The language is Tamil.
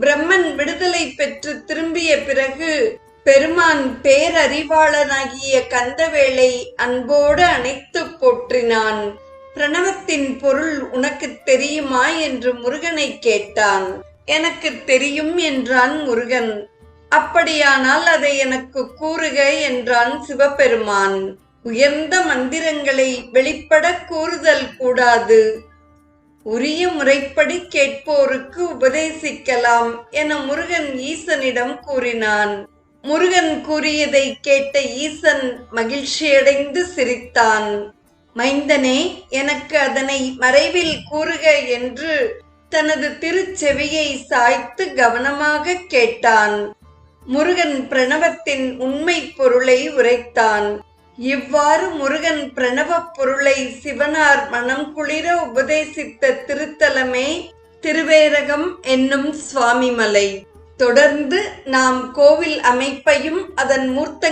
பிரம்மன் விடுதலை பெற்று திரும்பிய பிறகு பெருமான் பேரறிவாளனாகிய கந்தவேளை அன்போடு அணைத்து போற்றினான். பிரணவத்தின் பொருள் உனக்கு தெரியுமா? என்று முருகனை கேட்டான். எனக்கு தெரியும் என்றான் முருகன். அப்படியானால் அதை எனக்கு கூறுக என்றான் சிவபெருமான். உயர்ந்த மந்திரங்களை வெளிப்பட கூறுதல் கூடாது. உரிய முறைப்படி கேட்போருக்கு உபதேசிக்கலாம் என முருகன் ஈசனிடம் கூறினான். முருகன் கூறியதை கேட்ட ஈசன் மகிழ்ச்சியடைந்து சிரித்தான். மைந்தனே எனக்கு அதனை மறைவில் கூறுக என்று தனது திருச்செவியை சாய்த்து கவனமாக கேட்டான். முருகன் பிரணவத்தின் உண்மை பொருளை உரைத்தான். இவ்வாறு முருகன் பிரணவப் பொருளை சிவனார் மனம் குளிர உபதேசித்த திருத்தலமே திருவேரகம் என்னும் சுவாமிமலை. தொடர்ந்து நாம் கோவில் அமைப்பையும் அதன் மூர்த்த